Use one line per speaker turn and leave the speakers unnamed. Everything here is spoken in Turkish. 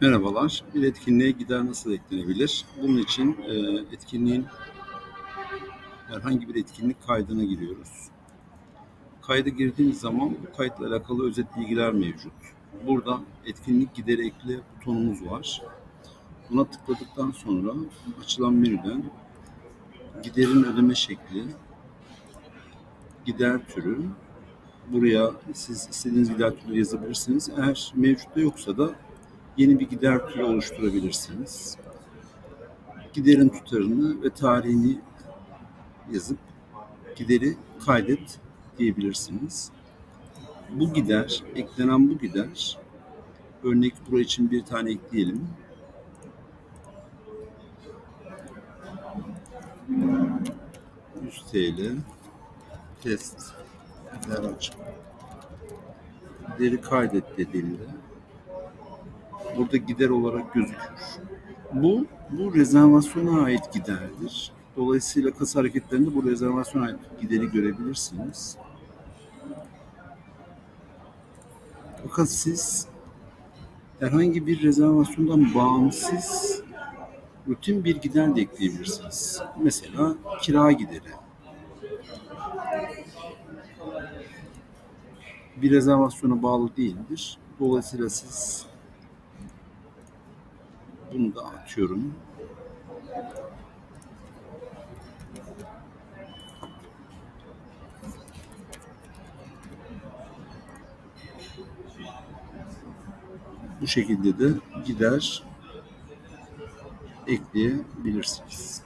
Merhabalar. Bir etkinliğe gider nasıl eklenebilir? Bunun için e, etkinliğin herhangi bir etkinlik kaydına giriyoruz. Kayda girdiğimiz zaman bu kayıtla alakalı özet bilgiler mevcut. Burada etkinlik gideri ekle butonumuz var. Buna tıkladıktan sonra açılan menüden giderin ödeme şekli, gider türü, buraya siz istediğiniz gider türü yazabilirsiniz. Eğer mevcutta yoksa da yeni bir gider türü oluşturabilirsiniz. Giderin tutarını ve tarihini yazıp gideri kaydet diyebilirsiniz. Bu gider, eklenen bu gider, örnek bura için bir tane ekleyelim. %100 TL test gider aç. Gideri kaydet dediğimde burada gider olarak gözükür. Bu bu rezervasyona ait giderdir. Dolayısıyla kasa hareketlerinde bu rezervasyona ait gideri görebilirsiniz. Fakat siz herhangi bir rezervasyondan bağımsız rutin bir gider de ekleyebilirsiniz. Mesela kira gideri. Bir rezervasyona bağlı değildir. Dolayısıyla siz bunu da atıyorum. Bu şekilde de gider ekleyebilirsiniz.